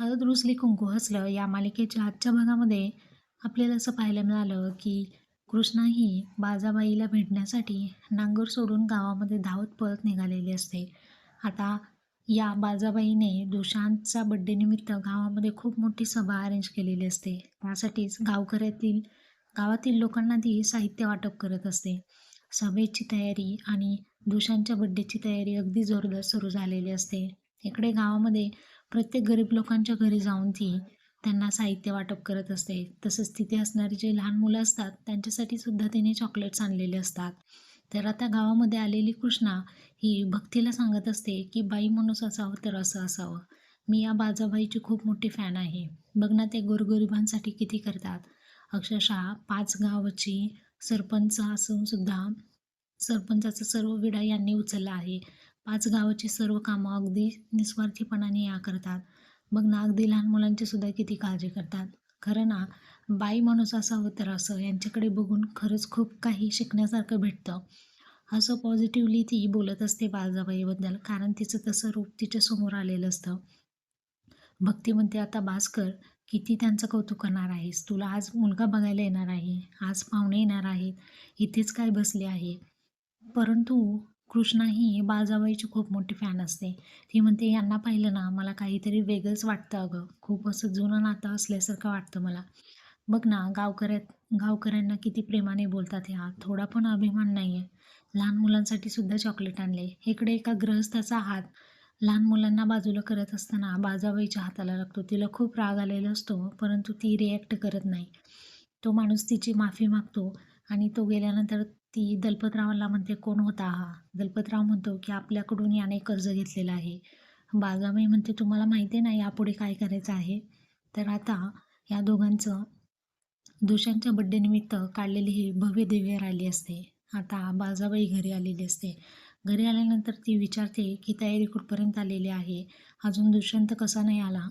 हळद रुसली कुंकू हसलं या मालिकेच्या आजच्या भागामध्ये आपल्याला असं पाहायला मिळालं की कृष्णा ही बाजाबाईला भेटण्यासाठी नांगर सोडून गावामध्ये धावत पळत निघालेली असते. आता या बाजाबाईने दुशांतचा बड्डे निमित्त गावामध्ये खूप मोठी सभा अरेंज केलेली असते. त्यासाठीच गावकऱ्यातील गावातील लोकांना ती साहित्य वाटप करत असते. सभेची तयारी आणि दुशांतच्या बड्डेची तयारी अगदी जोरदार सुरू झालेली असते. इकडे गावामध्ये प्रत्येक गरीब लोकांच्या घरी जाऊन ती त्यांना साहित्य वाटप करत असते. तसंच तिथे असणारी जे लहान मुलं असतात त्यांच्यासाठी सुद्धा तिने चॉकलेट्स आणलेले असतात. तर आता गावामध्ये आलेली कृष्णा ही भक्तीला सांगत असते की बाई माणूस असावं तर असं असावं. मी या बाजाबाईची खूप मोठी फॅन आहे. बघ ना ते गोरगरिबांसाठी किती करतात. अक्षरशः पाच गावाची सरपंच असून सुद्धा सरपंचाचा सर्व विडा यांनी उचलला आहे. पाच गावाची सर्व कामं अगदी निस्वार्थीपणाने या करतात. बघ ना अगदी लहान मुलांची सुद्धा किती काळजी करतात? खरं ना बाई माणूस असावं तर असं यांच्याकडे बघून खरंच खूप काही शिकण्यासारखं भेटतं. असं पॉझिटिव्हली ती बोलत असते बाळजाबाईबद्दल कारण तिचं तसं रूप तिच्या समोर आलेलं असतं. भक्ती म्हणते आता भास्कर किती त्यांचं कौतुक करणार आहेस? तुला आज मुलगा बघायला येणार आहे आज पाहुणे येणार आहेत इथेच काय बसले आहे? परंतु कृष्णा ही बाळजाबाईची खूप मोठी फॅन असते. ती म्हणते यांना पाहिलं ना मला काहीतरी वेगळंच वाटतं अगं. खूप असं जुनं नातं असल्यासारखं वाटतं मला. बघ ना गावकऱ्यात गावकऱ्यांना किती प्रेमाने बोलतात ह्या. थोडा पण अभिमान नाही आहे लहान मुलांसाठी सुद्धा चॉकलेट आणले. इकडे एका ग्रहस्थाचा हात. लहान मुलांना बाजूला करत असताना बाजाबाईच्या हाताला लागतो. तिला खूप राग आलेला असतो परंतु ती रिॲक्ट करत नाही. तो माणूस तिची माफी मागतो. आणि तो गेल्यानंतर ती दलपतरावाला म्हणते कोण होता हा? दलपतराव म्हणतो की आपल्याकडून याने कर्ज घेतलेलं आहे. बाजाबाई म्हणते तुम्हाला माहिती आहे ना यापुढे काय करायचं आहे? तर आता या दोघांचं दुशांच्या बड्डेनिमित्त काढलेली ही भव्य दिव्य राहिली असते. आता बाजाबाई घरी आलेली असते. घरी आल्यानंतर ती विचारते की तयारी कुठपर्यंत आलेली आहे? अजून दुष्यंत कसा नाही आला?